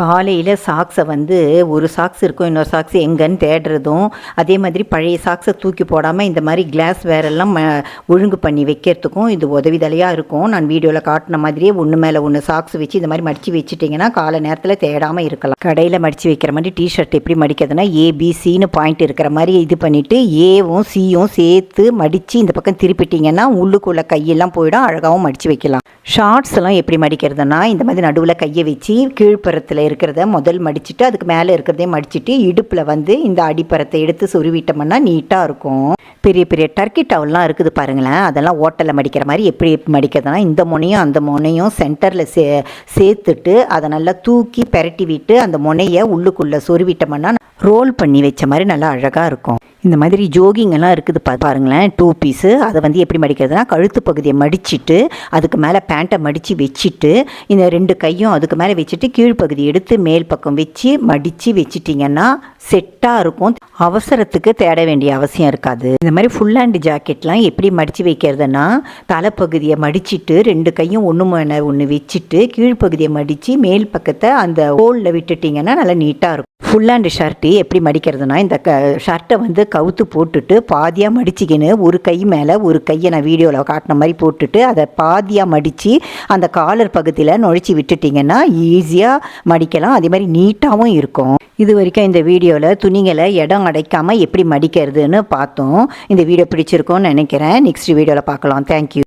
காலையில் சாக்ஸை வந்து ஒரு சாக்ஸ் இருக்கும் இன்னொரு சாக்ஸ் எங்கேன்னு தேடுறதும் அதே மாதிரி பழைய சாக்ஸை தூக்கி போடாமல் இந்த மாதிரி கிளாஸ் வேறெல்லாம் ம ஒழுங்கு பண்ணி வைக்கிறதுக்கும் இது உதவிதலையாக இருக்கும். நான் வீடியோவில் காட்டின மாதிரியே ஒன்று மேலே ஒன்று சாக்ஸ் வச்சு இந்த மாதிரி மடித்து வச்சுட்டிங்கன்னா காலை நேரத்தில் தேடாமல் இருக்கலாம். கடையில் மடித்து வைக்கிற மாதிரி டிஷர்ட் எப்படி மடிக்கிறதுனா ஏபிசின்னு பாயிண்ட் இருக்கிற மாதிரி இது பண்ணிவிட்டு ஏவும் சியும் சேர்த்து மடித்து இந்த பக்கம் திருப்பிட்டிங்கன்னா உள்ளுக்குள்ளே கையெல்லாம் போயிடும் அழகாகவும் மடித்து வைக்கலாம். ஷார்ட்ஸ் எல்லாம் எப்படி மடிக்கிறதுனா இந்த மாதிரி நடுவில் கையை வச்சு கீழ்ப்புறத்தில் இருக்கிறத முதல் மடிச்சிட்டு அதுக்கு மேலே இருக்கிறதையும் மடிச்சிட்டு இடுப்பில் வந்து இந்த அடிப்பரத்தை எடுத்து சுருவிட்டோம்னா நீட்டாக இருக்கும். பெரிய பெரிய டர்க்கி டவல்லாம் இருக்குது பாருங்களேன். அதெல்லாம் ஓட்டலில் மடிக்கிற மாதிரி எப்படி மடிக்கிறதுனா இந்த முனையும் அந்த முனையும் சென்டரில் சே சேர்த்துட்டு அதை நல்லா தூக்கி பெரட்டி விட்டு அந்த முனையை உள்ளுக்குள்ளே சொருவிட்டோம்னா ரோல் பண்ணி வச்ச மாதிரி நல்லா அழகாக இருக்கும். இந்த மாதிரி ஜோகிங்கெல்லாம் இருக்குது பா பாருங்களேன் டூ பீஸு அதை வந்து எப்படி மடிக்கிறதுனா கழுத்து பகுதியை மடிச்சிட்டு அதுக்கு மேலே பேண்ட்டை மடித்து வச்சுட்டு இந்த ரெண்டு கையும் அதுக்கு மேலே வச்சுட்டு கீழ்ப்பகுதி எடுத்து மேல் பக்கம் வச்சு மடித்து வச்சிட்டிங்கன்னா செட்டாக இருக்கும். அவசரத்துக்கு தேட வேண்டிய அவசியம் இருக்காது. இந்த மாதிரி ஃபுல் ஹேண்டு ஜாக்கெட்லாம் எப்படி மடித்து வைக்கிறதுனா தலைப்பகுதியை மடிச்சிட்டு ரெண்டு கையும் ஒன்று மேலே ஒன்று வச்சுட்டு கீழ்ப்பகுதியை மடித்து மேல் பக்கத்தை அந்த ஹோலில் விட்டுட்டிங்கன்னா நல்லா நீட்டாக இருக்கும். ஃபுல் ஹேண்டு ஷர்ட்டு எப்படி மடிக்கிறதுனா இந்த க ஷர்ட்டை வந்து கவுத்து போட்டுட்டு பாதியாக மடிச்சிக்கின்னு ஒரு கை மேலே ஒரு கையை நான் வீடியோவில் காட்டின மாதிரி போட்டுட்டு அதை பாதியாக மடித்து அந்த காலர் பகுதியில் நுழைச்சி விட்டுட்டிங்கன்னா ஈஸியாக மடிக்கலாம். அதே மாதிரி நீட்டாகவும் இருக்கும். இது வரைக்கும் இந்த வீடியோவில் துணிகளை இடம் அடைக்காமல் எப்படி மடிக்கிறதுன்னு பார்த்தோம். இந்த வீடியோ பிடிச்சிருக்கோன்னு நினைக்கிறேன். நெக்ஸ்ட் வீடியோவில் பார்க்கலாம். தேங்க்யூ